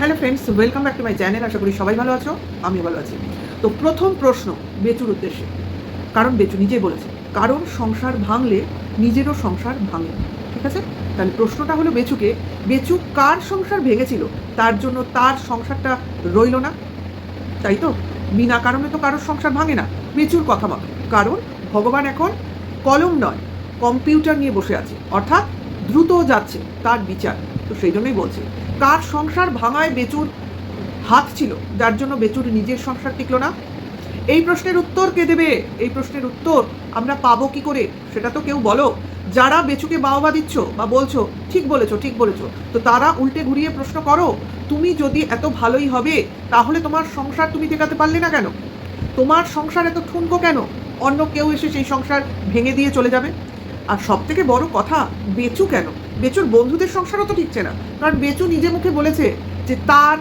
Hello friends welcome back to my channel আশা করি সবাই ভালো আছো আমি ভালো আছি। তো প্রথম প্রশ্ন, বেচুর উদ্দেশ্যে। কারণ বেচু নিজেই বলেছে, কারণ সংসার ভাঙলে নিজেরও সংসার ভাঙে। ঠিক আছে? তাহলে প্রশ্নটা হলো বেচুকে, বেচু কার সংসার ভেঙেছিল? তার জন্য তার সংসারটা রইল না? তাই তো? বিনা কারণে তো কারোর সংসার ভাঙে না। বেচুর কথা মতো। কারণ ভগবান এখন কলম নয়, কম্পিউটার নিয়ে বসে আছে। অর্থাৎ দ্রুত যাচ্ছে তার বিচার। তো সেই জন্যই বলছে, কার সংসার ভাঙায় বেচুর হাত ছিল, যার জন্য বেচুর নিজের সংসার টিকলো না? এই প্রশ্নের উত্তর কে দেবে? এই প্রশ্নের উত্তর আমরা পাবো কি করে? সেটা তো কেউ বলো। যারা বেচুকে বাহবা দিচ্ছ বা বলছো, ঠিক বলেছ ঠিক বলেছ, তো তারা উল্টে ঘুরিয়ে প্রশ্ন করো, তুমি যদি এত ভালোই হবে, তাহলে তোমার সংসার তুমি টেকাতে পারলে না কেন? তোমার সংসার এত ঠুনকো কেন? অন্য কেউ এসে সেই সংসার ভেঙে দিয়ে চলে যাবে? আর সব থেকে বড় কথা, বেচু কেন? বেচুর বন্ধুদের সংসারও তো ঠিকছে না। কারণ বেচু নিজে মুখে বলেছে যে তার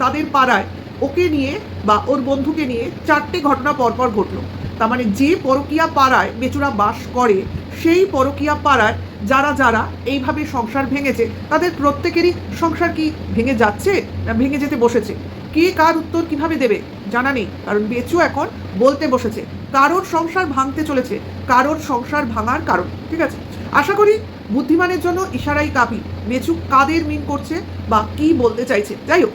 তাদের পাড়ায় ওকে নিয়ে বা ওর বন্ধুকে নিয়ে চারটে ঘটনা পরপর ঘটলো। তার মানে যে পরকীয়া পাড়ায় বেচুরা বাস করে, সেই পরকীয়া পাড়ায় যারা যারা এইভাবে সংসার ভেঙেছে, তাদের প্রত্যেকেরই সংসার কি ভেঙে যাচ্ছে না ভেঙে যেতে বসেছে? কে কার উত্তর কীভাবে দেবে জানা নেই। কারণ বেচু এখন বলতে বসেছে, কারোর সংসার ভাঙতে চলেছে কারোর সংসার ভাঙার কারণ, ঠিক আছে? আশা করি বুদ্ধিমানের জন্য ইশারাই কাপি বেচু কাদের মিন করছে বা কি বলতে চাইছে? যাই হোক,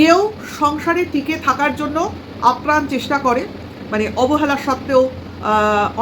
কেউ সংসারে টিকে থাকার জন্য আপ্রাণ চেষ্টা করে মানে অবহেলা সত্ত্বেও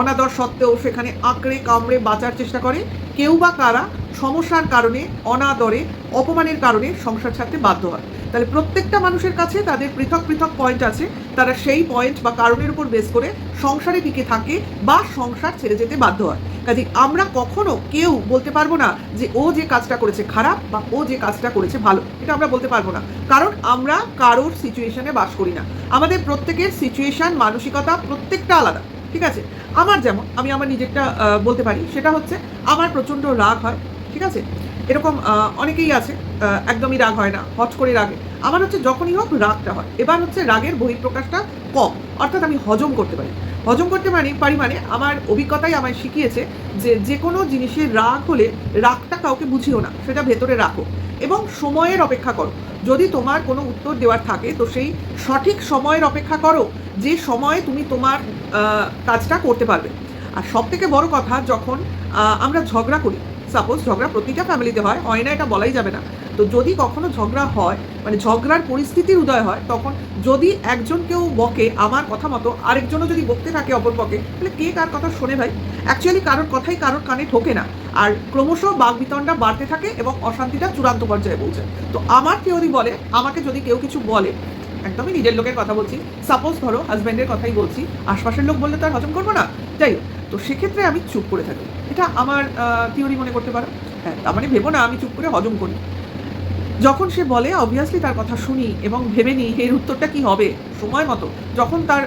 অনাদর সত্ত্বেও সেখানে আঁকড়ে কামড়ে বাঁচার চেষ্টা করে। কেউ বা কারা সমস্যার কারণে, অনাদরে, অপমানের কারণে সংসার ছাড়তে বাধ্য হয়। তাহলে প্রত্যেকটা মানুষের কাছে তাদের পৃথক পৃথক পয়েন্ট আছে। তারা সেই পয়েন্ট বা কারণের উপর বেস করে সংসারে টিকে থাকে বা সংসার ছেড়ে যেতে বাধ্য হয়। কাজে আমরা কখনো কেউ বলতে পারব না যে ও যে কাজটা করেছে খারাপ বা ও যে কাজটা করেছে ভালো। এটা আমরা বলতে পারব না। কারণ আমরা কারোর সিচুয়েশনে বাস করি না। আমাদের প্রত্যেকের সিচুয়েশন মানসিকতা প্রত্যেকটা আলাদা। ঠিক আছে? আমার যেমন, আমি আমার নিজেরটা বলতে পারি। সেটা হচ্ছে, আমার প্রচণ্ড রাগ হয়। ঠিক আছে? এরকম অনেকেই আছে একদমই রাগ হয় না, হট করে রাগে। আমার হচ্ছে যখনই হোক রাগটা হয়। এবার হচ্ছে রাগের বহিঃপ্রকাশটা কম, অর্থাৎ আমি হজম করতে পারি। হজম করতে মানে পারি মানে আমার অভিজ্ঞতাই আমায় শিখিয়েছে যে যে কোনো জিনিসের রাগ হলে রাগটা কাউকে বুঝিও না, সেটা ভেতরে রাখো। এবং সময়ের অপেক্ষা করো। যদি তোমার কোনো উত্তর দেওয়ার থাকে, তো সেই সঠিক সময়ের অপেক্ষা করো, যে সময়ে তুমি তোমার কাজটা করতে পারবে। আর সব থেকে বড় কথা, যখন আমরা ঝগড়া করি সাপোজ ঝগড়া প্রতিটা ফ্যামিলিতে হয় হয় না এটা বলাই যাবে না। তো যদি কখনো ঝগড়া হয় মানে ঝগড়ার পরিস্থিতির উদয় হয়, তখন যদি একজন কেউ বকে আমার কথা মতো, আরেকজনও যদি বকতে থাকে অপর পক্ষে, তাহলে কে কার কথা শোনে ভাই? অ্যাকচুয়ালি কারোর কথাই কারোর কানে ঠোকে না। আর ক্রমশ বাগবিতণ্ডা বাড়তে থাকে এবং অশান্তিটা চূড়ান্ত পর্যায়ে পৌঁছায় তো আমার থিওরি বলে, আমাকে যদি কেউ কিছু বলে, একদমই নিজের লোকের কথা বলছি। সাপোজ ধরো হাজব্যান্ডের কথাই বলছি। আশপাশের লোক বললে তো আর হজম করব না। যাই তো সেক্ষেত্রে আমি চুপ করে থাকি। এটা আমার থিওরি মনে করতে পারো। হ্যাঁ তার মানে ভেবো না আমি চুপ করে হজম করি। যখন সে বলে অবভিয়াসলি তার কথা শুনি এবং ভেবে নিই এর উত্তরটা কি হবে সময় মতো। যখন তার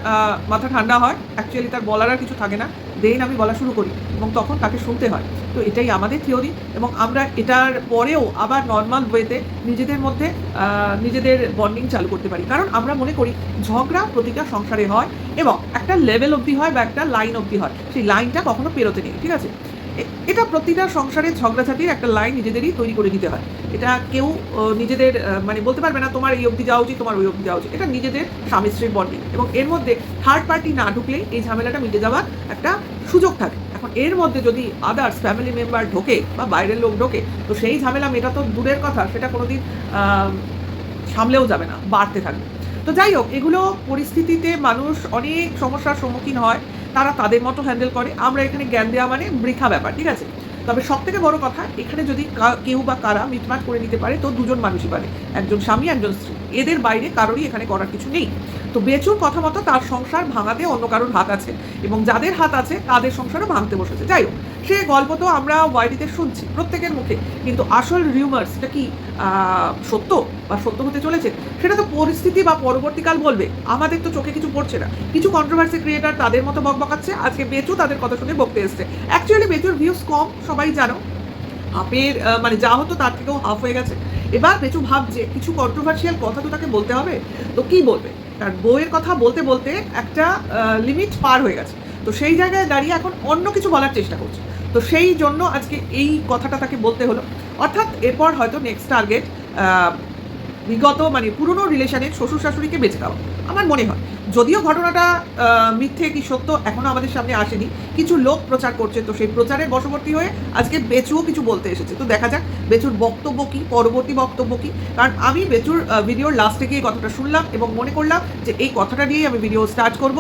মাথা ঠান্ডা হয় অ্যাকচুয়ালি তার বলার আর কিছু থাকে না। দেন আমি বলা শুরু করি এবং তখন তাকে শুনতে হয়। তো এটাই আমাদের থিওরি এবং আমরা এটার পরেও আবার নর্মাল ওয়েতে নিজেদের মধ্যে নিজেদের বন্ডিং চালু করতে পারি। কারণ আমরা মনে করি ঝগড়া প্রতিটা সংসারে হয় এবং একটা লেভেল অবধি হয় বা একটা লাইন অবধি হয়। সেই লাইনটা কখনো পেরোতে নেই, ঠিক আছে? এটা প্রতিটা সংসারের ঝগড়াঝাটির একটা লাইন নিজেদেরই তৈরি করে দিতে হয়। এটা কেউ নিজেদের মানে বলতে পারবে না তোমার এই অবধি যাওয়া উচিত, তোমার ওই অবধি যাওয়া উচিত। এটা নিজেদের স্বামী স্ত্রীর বন্ডিং এবং এর মধ্যে থার্ড পার্টি না ঢুকলেই এই ঝামেলাটা মিটে যাওয়ার একটা সুযোগ থাকে। এখন এর মধ্যে যদি আদার্স ফ্যামিলি মেম্বার ঢোকে বা বাইরের লোক ঢোকে, তো সেই ঝামেলা মেটা তো দূরের কথা, সেটা কোনোদিন সামলেও যাবে না, বাড়তে থাকবে। তো যাই হোক, এগুলো পরিস্থিতিতে মানুষ অনেক সমস্যার সম্মুখীন হয়। তারা তাদের মতো হ্যান্ডেল করে। আমরা এখানে জ্ঞান দেওয়া মানে বৃথা ব্যাপার, ঠিক আছে? তবে সব থেকে বড় কথা, এখানে যদি কেউ বা কারা মিটমাট করে নিতে পারে, তো দুজন মানুষই পারে একজন স্বামী, একজন স্ত্রী। এদের বাইরে কারোরই এখানে করার কিছু নেই। তো বেচুর কথা মতো তার সংসার ভাঙাতে অন্য কারোর হাত আছে এবং যাদের হাত আছে তাদের সংসারও ভাঙতে বসেছে। যাই হোক, সে গল্প তো আমরা ওয়াইডিতে শুনছি প্রত্যেকের মুখে, কিন্তু আসল রিউমার্স এটা কি সত্য বা সত্য হতে চলেছে? সেটা তো পরিস্থিতি বা পরবর্তীকাল বলবে। আমাদের তো চোখে কিছু পড়ছে না। কিছু কন্ট্রোভার্সি ক্রিয়েটার তাদের মতো বক বকাচ্ছে আজকে বেচু তাদের কথা শুনে বকতে এসছে। অ্যাকচুয়ালি বেচুর ভিউজ কম, সবাই জানো। হাফের মানে যা হতো তার থেকেও হাফ হয়ে গেছে। এবার বেচু ভাবছে, কিছু কন্ট্রোভার্সিয়াল কথা তো তাকে বলতে হবে? তো কি বলবে? তার বইয়ের কথা বলতে বলতে একটা লিমিট পার হয়ে গেছে। তো সেই জায়গায় দাঁড়িয়ে এখন অন্য কিছু বলার চেষ্টা করছে। তো সেই জন্য আজকে এই কথাটা তাকে বলতে হলো। অর্থাৎ এরপর হয়তো নেক্সট টার্গেট বিগত মানে পুরনো রিলেশনের শ্বশুর শাশুড়িকে বেঁচে দেওয়া। আমার মনে হয়। যদিও ঘটনাটা মিথ্যে কি সত্য এখনও আমাদের সামনে আসেনি। কিছু লোক প্রচার করছে, তো সেই প্রচারের বশবর্তী হয়ে আজকে বেচুও কিছু বলতে এসেছে। তো দেখা যাক বেচুর বক্তব্য কী, পরবর্তী বক্তব্য কী। কারণ আমি বেচুর ভিডিওর লাস্টে গিয়ে কথাটা শুনলাম এবং মনে করলাম যে এই কথাটা নিয়েই আমি ভিডিও স্টার্ট করব।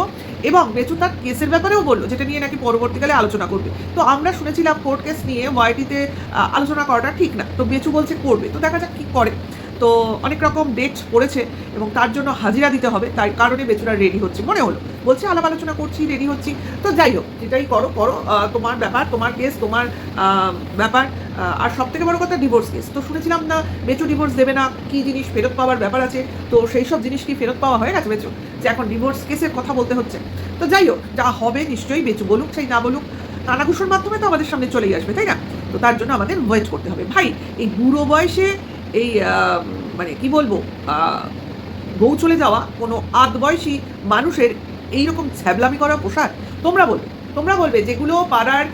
এবং বেচু তার কেসের ব্যাপারেও বলল, যেটা নিয়ে নাকি পরবর্তীকালে আলোচনা করবে। তো আমরা শুনেছিলাম কোর্ট কেস নিয়ে ওয়াইটিতে আলোচনা করাটা ঠিক না। তো বেচু বলছে করবে। তো দেখা যাক কী করে। তো অনেক রকম ডেট পড়েছে এবং তার জন্য হাজিরা দিতে হবে তাই কারণে বেচুরা রেডি হচ্ছে, মনে হলো। বলছে, আলাপ আলোচনা করছি রেডি হচ্ছি। তো যাই হোক, যেটাই করো করো তোমার ব্যাপার, তোমার কেস তোমার ব্যাপার। আর সব থেকে বড় কথা ডিভোর্স কেস তো শুনেছিলাম না, বেচু ডিভোর্স দেবে না, কি জিনিস ফেরত পাওয়ার ব্যাপার আছে? তো সেই সব জিনিস কি ফেরত পাওয়া হয়ে গেছে বেচু? যে এখন ডিভোর্স কেসের কথা বলতে হচ্ছে। তো যাই হোক, যা হবে নিশ্চয়ই বেচু বলুক সেই না বলুক কানাঘুষোর মাধ্যমে তো আমাদের সামনে চলেই আসবে, তাই না? তো তার জন্য আমাদের ওয়েট করতে হবে। ভাই, এই বুড়ো বয়সে এই মানে কি বলব বউ চলে যাওয়া কোনো আদ বয়সী মানুষের এইরকম ছ্যাবলামি করা পোশাক? তোমরা বলবে তোমরা বলবে যেগুলো পাড়ার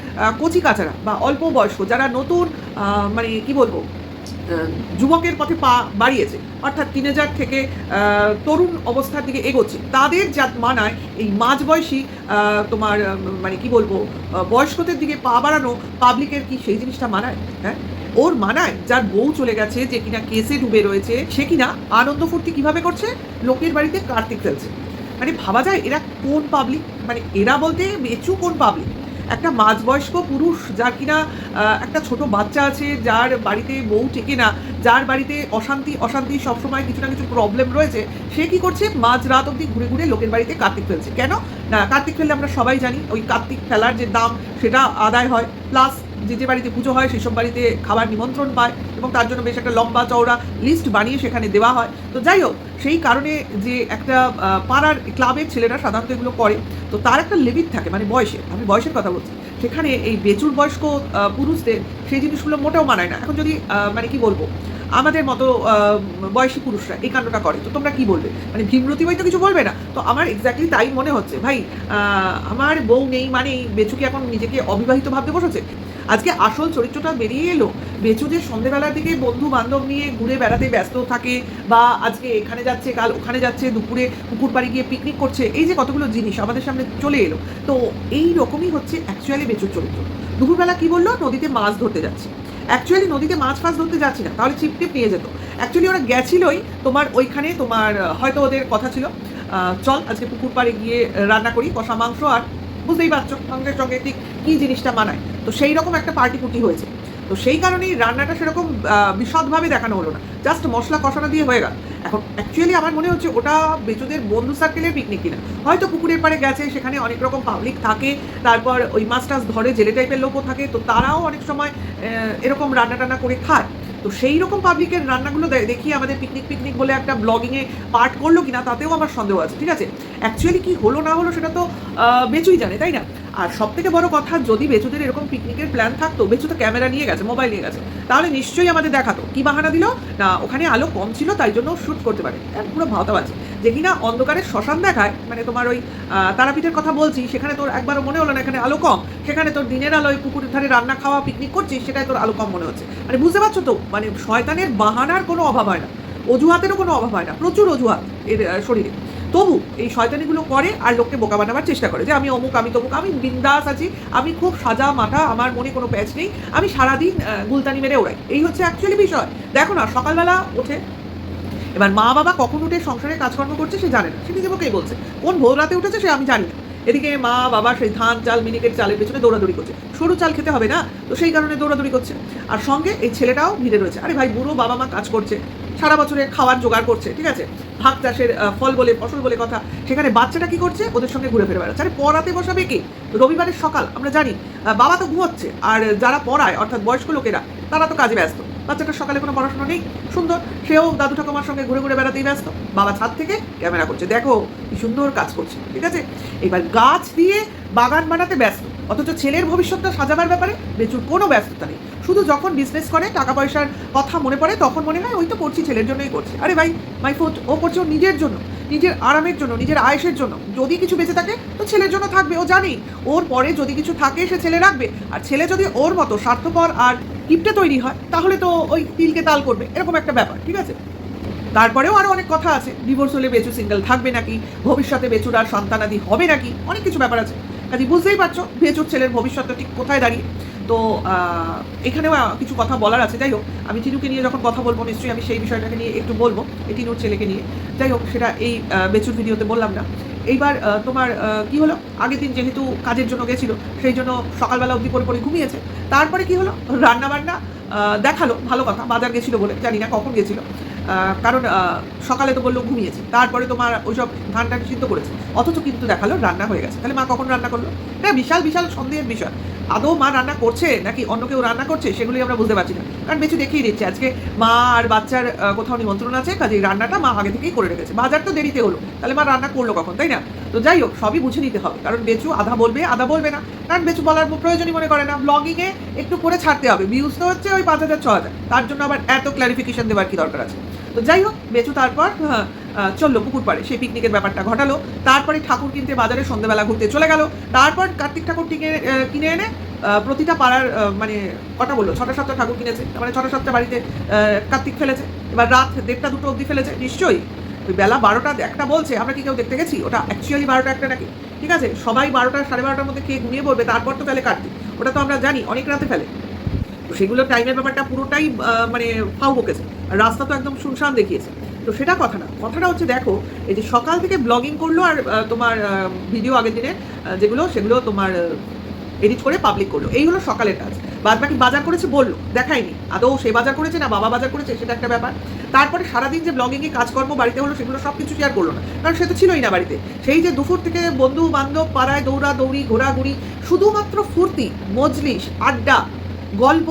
কচি কাচারা বা অল্প বয়স্ক যারা নতুন মানে কি বলব যুবকের পথে পা বাড়িয়েছে, অর্থাৎ টিনেজার থেকে তরুণ অবস্থার দিকে এগোচ্ছে, তাদের যা মানায় এই মাঝ বয়সী তোমার মানে কি বলব বয়স্কদের দিকে পা বাড়ানো পাবলিকের কি সেই জিনিসটা মানায়? হ্যাঁ? ওর মানায় যার বউ চলে গেছে, যে কিনা কেসে ডুবে রয়েছে, সে কিনা আনন্দ ফুর্তি কীভাবে করছে? লোকের বাড়িতে কার্তিক ফেলছে। মানে ভাবা যায় এরা কোন পাবলিক মানে এরা বলতে বেচু কোন পাবলিক একটা মাঝবয়স্ক পুরুষ যার কিনা একটা ছোট বাচ্চা আছে, যার বাড়িতে বউ টেকে না, যার বাড়িতে অশান্তি অশান্তি সবসময় কিছু না কিছু প্রবলেম রয়েছে, সে কি করছে? মাঝ রাত অবধি ঘুরে ঘুরে লোকের বাড়িতে কার্তিক ফেলছে। কেন? না, কার্তিক ফেললে আমরা সবাই জানি, ওই কার্তিক ফেলার যে দাম, সেটা আদায় হয়। প্লাস যে যে বাড়িতে পুজো হয় সেসব বাড়িতে খাবার নিমন্ত্রণ পায় এবং তার জন্য বেশ একটা লম্বা চওড়া লিস্ট বানিয়ে সেখানে দেওয়া হয়। তো যাই হোক, সেই কারণে যে একটা পাড়ার ক্লাবের ছেলেরা সাধারণত এগুলো করে, তো তার একটা লিমিট থাকে মানে বয়সে আমি বয়সের কথা বলছি। সেখানে এই বেচুর বয়স্ক পুরুষদের সেই জিনিসগুলো মোটেও মানায় না। এখন যদি মানে কি বলব, আমাদের মতো বয়সী পুরুষরা এই কাণ্ডটা করে, তো তোমরা কি বলবে? মানে ভীমরতি ভাই তো কিছু বলবে না। তো আমার এক্স্যাক্টলি তাই মনে হচ্ছে। ভাই আমার বউ নেই মানেই বেচু কি এখন নিজেকে অবিবাহিত ভাবতে বসেছে। আজকে আসল চরিত্রটা বেরিয়ে এলো। বেচু যে সন্ধেবেলার দিকে বন্ধু বান্ধব নিয়ে ঘুরে বেড়াতে ব্যস্ত থাকে বা আজকে এখানে যাচ্ছে, কাল ওখানে যাচ্ছে, দুপুরে পুকুর পাড়ে গিয়ে পিকনিক করছে, এই যে কতগুলো জিনিস আমাদের সামনে চলে এলো। তো এই রকমই হচ্ছে অ্যাকচুয়ালি বেচুর চরিত্র। দুপুরবেলা কি বলল? নদীতে মাছ ধরতে যাচ্ছে। অ্যাকচুয়ালি নদীতে মাছ ফাছ ধরতে যাচ্ছি না, তাহলে ছিপ টিপ নিয়ে যেত। অ্যাকচুয়ালি ওরা গেছিলই তোমার ওইখানে, তোমার হয়তো ওদের কথা ছিল। চল আজকে পুকুর পাড়ে গিয়ে রান্না করি, কষা মাংস আর বুঝতেই পারছ মাংসের সঙ্গে ঠিক কী জিনিসটা মানায়। তো সেই রকম একটা পার্টি কুটি হয়েছে। তো সেই কারণেই রান্নাটা সেরকম বিশদভাবে দেখানো হলো না। জাস্ট মশলা কষানো দিয়ে হয়ে গেল। এখন অ্যাকচুয়ালি আমার মনে হচ্ছে ওটা বেচুদের বন্ধু সার্কেলের পিকনিক কিনা। হয়তো পুকুরের পাড়ে গেছে, সেখানে অনেক রকম পাবলিক থাকে, তারপর ওই মাছ টাছ ধরে জেলে টাইপের লোকও থাকে, তো তারাও অনেক সময় এরকম রান্না টান্না করে খায়। তো সেই রকম পাবলিকের রান্নাগুলো দেখি আমাদের পিকনিক পিকনিক বলে একটা ব্লগিংয়ে পার্ট করল কিনা, তাতেও আমার সন্দেহ আছে, ঠিক আছে? অ্যাকচুয়ালি কি হলো না হলো সেটা তো বেচুই জানে, তাই না? আর সব থেকে বড় কথা, যদি বেচুদের এরকম পিকনিকের প্ল্যান থাকতো, বেচু তো ক্যামেরা নিয়ে গেছে মোবাইল নিয়ে গেছে, তাহলে নিশ্চয়ই আমাদের দেখাতো। কি বাহানা দিল? না, ওখানে আলো কম ছিল, তাই জন্য শ্যুট করতে পারে। পুরো ভাওতাবাজ যে কিনা অন্ধকারে শ্মশান দেখায় মানে তোমার ওই তারাপীঠের কথা বলছি, সেখানে তোর একবারও মনে হলো না এখানে আলো কম, সেখানে তোর দিনের আলোয় পুকুরের ধারে রান্না খাওয়া পিকনিক করছিস সেটাই তোর আলো কম মনে হচ্ছে। মানে বুঝতে পারছ তো? মানে শয়তানের বাহানার কোনো অভাব হয় না। অজুহাতেরও কোনো অভাব হয় না। প্রচুর অজুহাত এর শরীরে। তবু এই শয়তানিগুলো করে আর লোককে বোকা বানাবার চেষ্টা করে। যে আমি অমুক, আমি তমুক, আমি বিন্দাস আছি, আমি খুব সাজা মাথা আমার মনে কোনো প্যাচ নেই, আমি সারাদিন গুলতানি মেরে ওড়াই। এই হচ্ছে অ্যাকচুয়ালি বিষয়। দেখো না, সকালবেলা ওঠে, এবার মা বাবা কখন উঠে সংসারে কাজকর্ম করছে সে জানে না। সে নিজে মুখেই বলছে? কোন ভোর রাতে উঠেছে সে আমি জানি না। এদিকে মা বাবা সেই ধান চাল, মিনিকেট চালের পেছনে দৌড়াদৌড়ি করছে। সরু চাল খেতে হবে না, তো সেই কারণে দৌড়াদৌড়ি করছে। আর সঙ্গে এই ছেলেটাও ভিড়ে রয়েছে। আরে ভাই, বুড়ো বাবা মা কাজ করছে। সারা বছরে খাওয়ার জোগাড় করছে, ঠিক আছে? ভাগ চাষের ফল বলে, ফসল বলে কথা। সেখানে বাচ্চাটা কি করছে? ওদের সঙ্গে ঘুরে ফিরে বেড়াচ্ছে আরে পড়াতে বসাবে কি? রবিবারের সকাল, আমরা জানি। বাবা তো ঘুমোচ্ছে, আর যারা পড়ায়, অর্থাৎ বয়স্ক লোকেরা, তারা তো কাজে ব্যস্ত। বাচ্চাটার সকালে কোনো পড়াশোনা নেই, সুন্দর। সেও দাদু ঠাকুমার সঙ্গে ঘুরে ঘুরে বেড়াতেই ব্যস্ত। বাবা ছাদ থেকে ক্যামেরা করছে, দেখো, কি সুন্দর কাজ করছে। ঠিক আছে? এবার গাছ দিয়ে বাগান বানাতে ব্যস্ত, অথচ ছেলের ভবিষ্যৎটা সাজাবার ব্যাপারে বেচুর কোনো ব্যস্ততা নেই। শুধু যখন বিজনেস করে টাকা পয়সার কথা মনে পড়ে, তখন মনে হয় ওই তো করছি, ছেলের জন্যই করছি। আরে ভাই মাই ফুট ও করছে ও নিজের জন্য, নিজের আরামের জন্য, নিজের আয়েসের জন্য। যদি কিছু বেঁচে থাকে, তো ছেলের জন্য থাকবে, ও জানি ওর পরে যদি কিছু থাকে, সে ছেলে রাখবে। আর ছেলে যদি ওর মতো স্বার্থপর আর কিপটে তৈরি হয়, তাহলে তো ওই তিলকে তাল করবে, এরকম একটা ব্যাপার, ঠিক আছে? তারপরেও আরও অনেক কথা আছে ডিভোর্স হলে বেচু সিঙ্গেল থাকবে নাকি, ভবিষ্যতে বেচুর আর সন্তানাদি হবে নাকি, অনেক কিছু ব্যাপার আছে। কাজে বুঝতেই পারছ, বেচুর ছেলের ভবিষ্যৎটা ঠিক কোথায় দাঁড়িয়ে। তো এখানেও কিছু কথা বলার আছে। যাই হোক, আমি টিনুকে নিয়ে যখন কথা বলব, নিশ্চয়ই আমি সেই বিষয়টাকে নিয়ে একটু বলব, এই টিনুর ছেলেকে নিয়ে। যাই হোক, সেটা এই বেচুর ভিডিওতে বললাম না। এইবার তোমার কি হলো? আগের দিন যেহেতু কাজের জন্য গেছিল, সেই জন্য সকালবেলা অবধি করে করে ঘুমিয়েছে। তারপরে কি হলো? রান্না বান্না দেখাল, ভালো কথা, বাজার গেছিল বলে, জানি না কখন গেছিল। কারণ সকালে তো বলল ঘুমিয়েছে। তারপরে তোমার ওইসব ধানটা সিদ্ধ করেছে। অথচ কিন্তু দেখাল রান্না হয়ে গেছে। তাহলে মা কখন রান্না করল? হ্যাঁ বিশাল বিশাল সন্দেহের বিষয়। আদৌ মা রান্না করছে নাকি অন্য কেউ রান্না করছে সেগুলি আমরা বুঝতে পারছি না। কারণ বেশি দেখিয়ে দিচ্ছে আজকে মা আর বাচ্চার কোথাও নিমন্ত্রণ আছে কাজে রান্নাটা মা আগে থেকেই করে রেখেছে। বাজার তো দেরিতে হলো তাহলে মা রান্না করল কখন তাই না? তো যাই হোক সবই বুঝে নিতে হবে কারণ বেচু আধা বলবে আধা বলবে না। কারণ বেচু বলার প্রয়োজনই মনে করে না। ব্লগিংয়ে একটু করে ছাড়তে হবে ভিউজ তো হচ্ছে ওই পাঁচ হাজার ছ হাজার। তার জন্য আবার এত ক্লারিফিকেশন দেওয়ার কি দরকার আছে? তো যাই হোক বেচু তারপর হ্যাঁ, চলল, পুকুর পাড়ে। সেই পিকনিকের ব্যাপারটা ঘটালো। তারপরে ঠাকুর কিনতে বাজারে সন্ধ্যেবেলা ঘুরতে চলে গেল। তারপর কার্তিক ঠাকুর টিকে কিনে এনে প্রতিটা পাড়ার মানে কটা বলল? ছটা, সাতটা ঠাকুর কিনেছে। মানে ছটা, সাতটা বাড়িতে কার্তিক ফেলেছে। এবার রাত দেড়টা, দুটো অবধি ফেলেছে, নিশ্চয়ই। ওই বেলা বারোটা, একটা বলছে, আমরা কি কেউ দেখতে গেছি? ওটা অ্যাকচুয়ালি বারোটা একটা নাকি? ঠিক আছে? সবাই বারোটা, সাড়ে বারোটার মধ্যে খেয়ে ঘুমিয়ে পড়বে। তারপর তো ফেলে কার্তিক। ওটা তো আমরা জানি, অনেক রাতে ফেলে। সেগুলো টাইমের ব্যাপারটা পুরোটাই মানে ফাউ বকেছে। রাস্তা তো একদম শুনশান দেখিয়েছে। তো সেটা কথা না। কথাটা হচ্ছে দেখো, এই যে সকাল থেকে ব্লগিং করল আর তোমার ভিডিও আগের দিনে যেগুলো, সেগুলো তোমার এডিট করে পাবলিক করল। এই হলো সকালের কাজ। বাদ বাকি বাজার করেছে বলল, দেখায়নি। আদৌ সে বাজার করেছে না বাবা বাজার করেছে, সেটা একটা ব্যাপার। তারপরে সারাদিন যে ব্লগিংয়ে কাজকর্ম বাড়িতে হলো, সেগুলো সব কিছু শেয়ার করল না। কারণ সে তো ছিলই না বাড়িতে। সেই যে দুপুর থেকে বন্ধু বান্ধব পাড়ায় দৌড়া দৌড়ি ঘোরাঘুরি, শুধুমাত্র ফুর্তি, মজলিস, আড্ডা গল্প,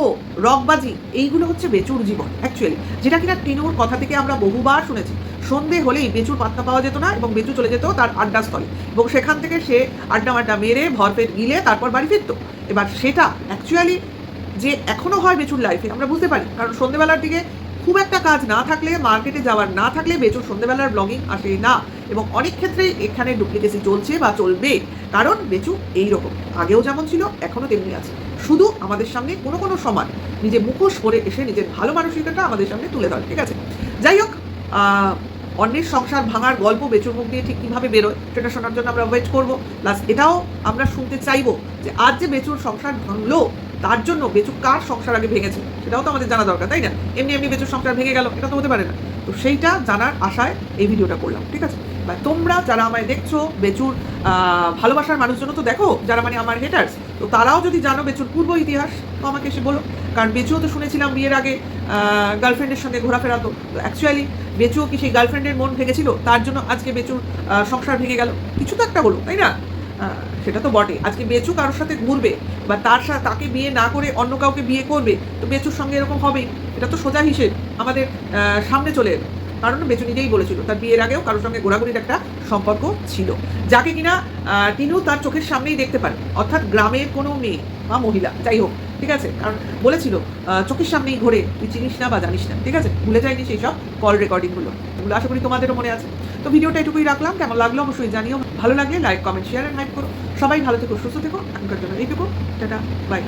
রকবাজি, এইগুলো হচ্ছে বেচুর জীবন অ্যাকচুয়ালি যেটা কিনা টিনুর কথা থেকে আমরা বহুবার শুনেছি। সন্ধে হলেই বেচুর পাত্তা পাওয়া যেত না এবং বেচু চলে যেত তার আড্ডাস্থলে এবং সেখান থেকে সে আড্ডা মাড্ডা মেরে ভরপেট গিলে তারপর বাড়ি ফিরত। এবার সেটা অ্যাকচুয়ালি যে এখনও হয় বেচুর লাইফে আমরা বুঝতে পারি। কারণ সন্ধেবেলার দিকে খুব একটা কাজ না থাকলে, মার্কেটে যাওয়ার না থাকলে বেচুর সন্ধ্যেবেলার ব্লগিং আসে না। এবং অনেক ক্ষেত্রে এখানে ডুপ্লিকেসি চলছে বা চলবে। কারণ বেচু এইরকম। আগেও যেমন ছিল এখনও তেমনি আছে। শুধু আমাদের সামনে কোনো কোনো সময় নিজে মুখোশ করে এসে নিজের ভালো মানসিকতা আমাদের সামনে তুলে ধরে, ঠিক আছে? যাই হোক অন্যের সংসার ভাঙার গল্প বেচুর মুখ দিয়ে ঠিক কীভাবে বেরোয়, সেটা শোনার জন্য আমরা ওয়েট করব। প্লাস এটাও আমরা শুনতে চাইব যে আজ যে বেচুর সংসার ভাঙলো তার জন্য বেচু কার সংসার আগে ভেঙেছে? সেটাও তো আমাদের জানা দরকার, তাই না? এমনি এমনি বেচুর সংসার ভেঙে গেল, এটা তো হতে পারে না। তো সেইটা জানার আশায় এই ভিডিওটা করলাম, ঠিক আছে? বা তোমরা যারা আমায় দেখছ বেচুর ভালোবাসার মানুষজন তো দেখো, যারা মানে আমার হেটার্স তো তারাও যদি জানো বেচুর পূর্ব ইতিহাস, তো আমাকে এসে বলো। কারণ বেচুও তো শুনেছিলাম বিয়ের আগে গার্লফ্রেন্ডের সঙ্গে ঘোরাফেরা তো অ্যাকচুয়ালি বেচুও কি সেই গার্লফ্রেন্ডের মন ভেঙেছিল? তার জন্য আজকে বেচুর সংসার ভেঙে গেল। কিছু তো একটা বলো তাই না? সেটা তো বটে আজকে বেচু কারোর সাথে ঘুরবে বা তার সাথে তাকে বিয়ে না করে অন্য কাউকে বিয়ে করবে, তো বেচুর সঙ্গে এরকম হবেই। এটা তো সোজা হিসেব। আমাদের সামনে চলে এলো। কারণ বেচু নিজেই বলেছিল, তার বিয়ের আগেও কারোর সঙ্গে ঘোরাঘুরির একটা সম্পর্ক ছিল। যাকে কিনা তিনিও তার চোখের সামনেই দেখতে পারে অর্থাৎ গ্রামের কোনো মেয়ে বা মহিলা, যাই হোক, ঠিক আছে? কারণ বলেছিল চোখের সামনেই ঘোরে, তুই চিনিস না বা জানিস না, ঠিক আছে? ভুলে যায়নি সেই সব কল রেকর্ডিংগুলো এগুলো আশা করি তোমাদেরও মনে আছে। তো ভিডিওটা এটুকুই রাখলাম। কেমন লাগল অবশ্যই জানিও। ভালো লাগলে like comment share and hype করো। সবাই ভালো থেকো সুস্থ থেকো এখনকার জন্য এইটুকু টাটা বাই